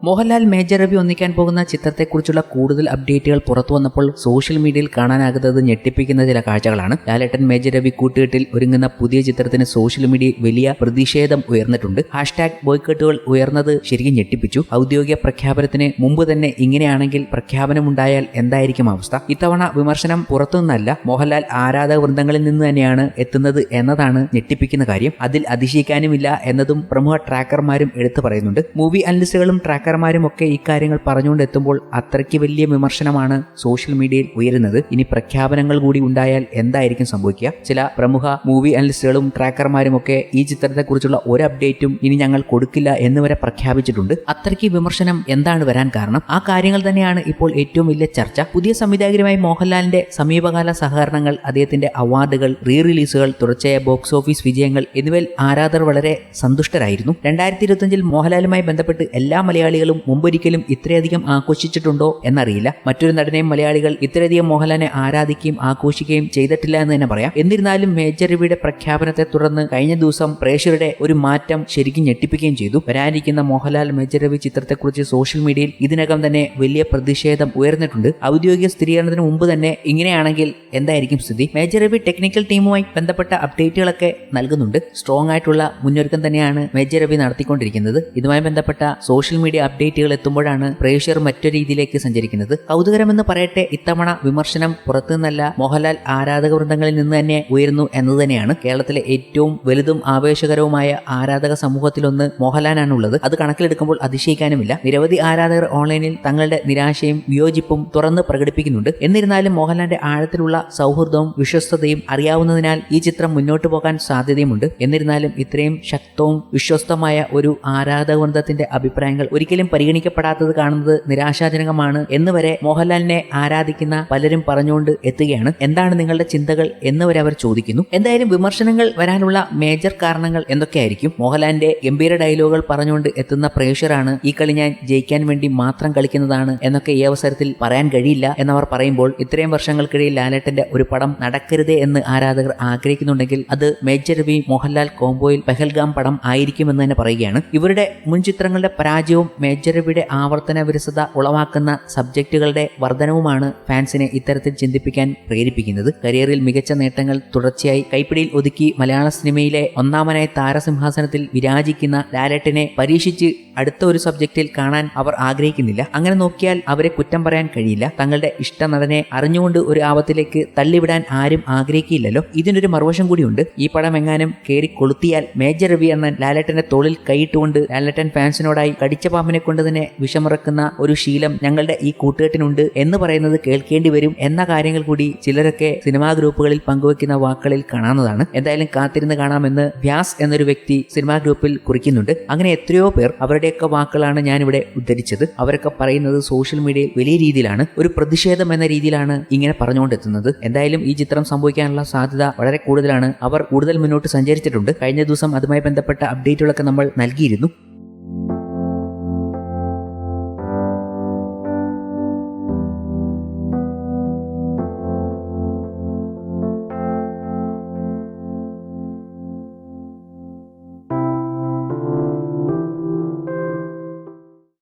Mohanlal major Ravi ഒന്നിക്കാൻ പോകുന്ന ചിത്രത്തെക്കുറിച്ചുള്ള കൂടുതൽ അപ്ഡേറ്റുകൾ പുറത്തു വന്നപ്പോൾ സോഷ്യൽ മീഡിയയിൽ കാണാനാകുന്നത് ഞെട്ടിപ്പിക്കുന്ന ചില കാഴ്ചകളാണ്. ലാലേട്ടൻ മേജർ രവി കൂട്ടുകെട്ടിൽ ഒരുങ്ങുന്ന പുതിയ ചിത്രത്തിന് സോഷ്യൽ മീഡിയയിൽ വലിയ പ്രതിഷേധം ഉയർന്നിട്ടുണ്ട്. ഹാഷ്ടാഗ് ബോയ്ക്കട്ടുകൾ ഉയർന്നത് ശരിക്കും ഞെട്ടിപ്പിച്ചു. ഔദ്യോഗിക പ്രഖ്യാപനത്തിന് മുമ്പ് തന്നെ ഇങ്ങനെയാണെങ്കിൽ പ്രഖ്യാപനമുണ്ടായാൽ എന്തായിരിക്കും അവസ്ഥ? ഇത്തവണ വിമർശനം പുറത്തുനിന്നല്ല. മോഹൻലാൽ ആരാധക വൃന്ദങ്ങളിൽ നിന്ന് തന്നെയാണ് എത്തുന്നത് എന്നതാണ് ഞെട്ടിപ്പിക്കുന്ന കാര്യം. അതിൽ അതിശയിക്കാനുമില്ല എന്നതും പ്രമുഖ ട്രാക്കർമാരും എടുത്തു പറയുന്നുണ്ട്. മൂവി അനലിസ്റ്റുകളും ഒക്കെ ഇക്കാര്യങ്ങൾ പറഞ്ഞുകൊണ്ട് എത്തുമ്പോൾ അത്രയ്ക്ക് വലിയ വിമർശനമാണ് സോഷ്യൽ മീഡിയയിൽ ഉയരുന്നത്. ഇനി പ്രഖ്യാപനങ്ങൾ കൂടി ഉണ്ടായാൽ എന്തായിരിക്കും സംഭവിക്കുക? ചില പ്രമുഖ മൂവി അനലിസ്റ്റുകളും ട്രാക്കർമാരും ഒക്കെ ഈ ചിത്രത്തെക്കുറിച്ചുള്ള ഒരു അപ്ഡേറ്റും ഇനി ഞങ്ങൾ കൊടുക്കില്ല എന്ന് വരെ പ്രഖ്യാപിച്ചിട്ടുണ്ട്. അത്രയ്ക്ക് വിമർശനം എന്താണ് വരാൻ കാരണം? ആ കാര്യങ്ങൾ തന്നെയാണ് ഇപ്പോൾ ഏറ്റവും വലിയ ചർച്ച. പുതിയ സംവിധായകരുമായി മോഹൻലാലിന്റെ സമീപകാല സഹകരണങ്ങൾ അദ്ദേഹത്തിന്റെ അവാർഡുകൾ റീ റിലീസുകൾ തുടർച്ചയായ ബോക്സ് ഓഫീസ് വിജയങ്ങൾ എന്നിവയിൽ ആരാധകർ വളരെ സന്തുഷ്ടരായിരുന്നു. രണ്ടായിരത്തി ഇരുപത്തിയഞ്ചിൽ മോഹൻലാലുമായി ബന്ധപ്പെട്ട് എല്ലാ മലയാളികളും മുമ്പൊരിക്കലും ഇത്രയധികം ആഘോഷിച്ചിട്ടുണ്ടോ എന്നറിയില്ല. മറ്റൊരു നടനെയും മലയാളികൾ ഇത്രയധികം മോഹൻലാലിനെ ആരാധിക്കുകയും ആഘോഷിക്കുകയും ചെയ്തിട്ടില്ല എന്ന് തന്നെ പറയാം. എന്നിരുന്നാലും മേജർ രവിയുടെ പ്രഖ്യാപനത്തെ തുടർന്ന് കഴിഞ്ഞ ദിവസം പ്രേക്ഷകരുടെ ഒരു മാറ്റം ശരിക്കും ഞെട്ടിപ്പിക്കുകയും ചെയ്തു. വരാനിരിക്കുന്ന മോഹൻലാൽ മേജർ രവി ചിത്രത്തെക്കുറിച്ച് സോഷ്യൽ മീഡിയയിൽ ഇതിനകം തന്നെ വലിയ പ്രതിഷേധം ഉയർന്നിട്ടുണ്ട്. ഔദ്യോഗിക സ്ഥിരീകരണത്തിന് മുമ്പ് തന്നെ ഇങ്ങനെയാണെങ്കിൽ എന്തായിരിക്കും സ്ഥിതി? മേജർ രവി ടെക്നിക്കൽ ടീമുമായി ബന്ധപ്പെട്ട അപ്ഡേറ്റുകളൊക്കെ നൽകുന്നുണ്ട്. സ്ട്രോങ് ആയിട്ടുള്ള മുന്നൊരുക്കം തന്നെയാണ് മേജർ രവി നടത്തിക്കൊണ്ടിരിക്കുന്നത്. ഇതുമായി ബന്ധപ്പെട്ട സോഷ്യൽ മീഡിയ അപ്ഡേറ്റുകൾ എത്തുമ്പോഴാണ് പ്രേക്ഷകർ മറ്റൊരു രീതിയിലേക്ക് സഞ്ചരിക്കുന്നത്. കൗതുകരമെന്ന് പറയട്ടെ ഇത്തവണ വിമർശനം പുറത്തുനിന്നല്ല മോഹൻലാൽ ആരാധക വൃന്ദങ്ങളിൽ നിന്ന് തന്നെ ഉയരുന്നു എന്നത് തന്നെയാണ്. കേരളത്തിലെ ഏറ്റവും വലുതും ആവേശകരവുമായ ആരാധക സമൂഹത്തിലൊന്ന് മോഹൻലാലാണുള്ളത്. അത് കണക്കിലെടുക്കുമ്പോൾ അതിശയിക്കാനുമില്ല. നിരവധി ആരാധകർ ഓൺലൈനിൽ തങ്ങളുടെ നിരാശയും വിയോജിപ്പും തുറന്ന് പ്രകടിപ്പിക്കുന്നുണ്ട്. എന്നിരുന്നാലും മോഹൻലാലിന്റെ ആഴത്തിലുള്ള സൗഹൃദവും വിശ്വസ്തതയും അറിയാവുന്നതിനാൽ ഈ ചിത്രം മുന്നോട്ട് പോകാൻ സാധ്യതയുമുണ്ട്. എന്നിരുന്നാലും ഇത്രയും ശക്തവും വിശ്വസ്തമായ ഒരു ആരാധക വൃന്ദത്തിന്റെ അഭിപ്രായങ്ങൾ ഒരിക്കലും പരിഗണിക്കപ്പെടാത്തത് കാണുന്നത് നിരാശാജനകമാണ് എന്ന് വരെ മോഹൻലാലിനെ ആരാധിക്കുന്ന പലരും പറഞ്ഞുകൊണ്ട് എത്തുകയാണ്. എന്താണ് നിങ്ങളുടെ ചിന്തകൾ എന്ന് വരെ അവർ ചോദിക്കുന്നു. എന്തായാലും വിമർശനങ്ങൾ വരാനുള്ള മേജർ കാരണങ്ങൾ എന്തൊക്കെയായിരിക്കും? മോഹൻലാലിന്റെ ഗംഭീര ഡയലോഗുകൾ പറഞ്ഞുകൊണ്ട് എത്തുന്ന പ്രേക്ഷറാണ് ഈ കളി ഞാൻ ജയിക്കാൻ വേണ്ടി മാത്രം കളിക്കുന്നതാണ് എന്നൊക്കെ ഈ അവസരത്തിൽ പറയാൻ കഴിയില്ല എന്നവർ പറയുമ്പോൾ ഇത്രയും വർഷങ്ങൾക്കിടയിൽ ലാലേട്ടന്റെ ഒരു പടം നടക്കരുതേ എന്ന് ആരാധകർ ആഗ്രഹിക്കുന്നുണ്ടെങ്കിൽ അത് മേജർ രവി മോഹൻലാൽ കോംബോയിൽ പെഹൽഗാം പടം ആയിരിക്കുമെന്ന് തന്നെ പറയുകയാണ്. ഇവരുടെ മുൻ ചിത്രങ്ങളുടെ പരാജയവും മേജർ രവിയുടെ ആവർത്തന വിരസത ഉളവാക്കുന്ന സബ്ജക്റ്റുകളുടെ വർധനവുമാണ് ഫാൻസിനെ ഇത്തരത്തിൽ ചിന്തിപ്പിക്കാൻ പ്രേരിപ്പിക്കുന്നത്. കരിയറിൽ മികച്ച നേട്ടങ്ങൾ തുടർച്ചയായി കൈപ്പിടിയിൽ ഒതുക്കി മലയാള സിനിമയിലെ ഒന്നാമനായ താരസിംഹാസനത്തിൽ വിരാജിക്കുന്ന ലാലേട്ടനെ പരീക്ഷിച്ച് അടുത്ത ഒരു സബ്ജക്റ്റിൽ കാണാൻ അവർ ആഗ്രഹിക്കുന്നില്ല. അങ്ങനെ നോക്കിയാൽ അവരെ കുറ്റം പറയാൻ കഴിയില്ല. തങ്ങളുടെ ഇഷ്ട നടനെ അറിഞ്ഞുകൊണ്ട് ഒരു ആപത്തിലേക്ക് തള്ളിവിടാൻ ആരും ആഗ്രഹിക്കില്ലല്ലോ. ഇതിനൊരു മറുവശം കൂടിയുണ്ട്. ഈ പടം എങ്ങാനും കയറി കൊളുത്തിയാൽ മേജർ രവി എന്ന ലാലേട്ടന്റെ തോളിൽ കൈയിട്ടുകൊണ്ട് ലാലേട്ടൻ ഫാൻസിനോടായി കടിച്ച പാമ്പിനെ കൊണ്ട് തന്നെ വിഷമിറക്കുന്ന ഒരു ശീലം ഞങ്ങളുടെ ഈ കൂട്ടുകെട്ടിനുണ്ട് എന്ന് പറയുന്നത് കേൾക്കേണ്ടി വരും എന്ന കാര്യങ്ങൾ കൂടി ചിലരൊക്കെ സിനിമാ ഗ്രൂപ്പുകളിൽ പങ്കുവെക്കുന്ന വാക്കുകളിൽ കാണാവുന്നതാണ്. എന്തായാലും കാത്തിരുന്ന് കാണാമെന്ന് വ്യാസ് എന്നൊരു വ്യക്തി സിനിമാ ഗ്രൂപ്പിൽ കുറിക്കുന്നുണ്ട്. അങ്ങനെ എത്രയോ പേർ അവരുടെയൊക്കെ വാക്കുകളാണ് ഞാനിവിടെ ഉദ്ധരിച്ചത്. അവരൊക്കെ പറയുന്നത് സോഷ്യൽ മീഡിയയിൽ വലിയ രീതിയിലാണ് ഒരു പ്രതിഷേധം എന്ന രീതിയിലാണ് ഇങ്ങനെ പറഞ്ഞുകൊണ്ടെത്തുന്നത്. എന്തായാലും ഈ ചിത്രം സംഭവിക്കാനുള്ള സാധ്യത വളരെ കൂടുതലാണ്. അവർ കൂടുതൽ മുന്നോട്ട് സഞ്ചരിച്ചിട്ടുണ്ട്. കഴിഞ്ഞ ദിവസം അതുമായി ബന്ധപ്പെട്ട അപ്ഡേറ്റുകളൊക്കെ നമ്മൾ നൽകിയിരുന്നു.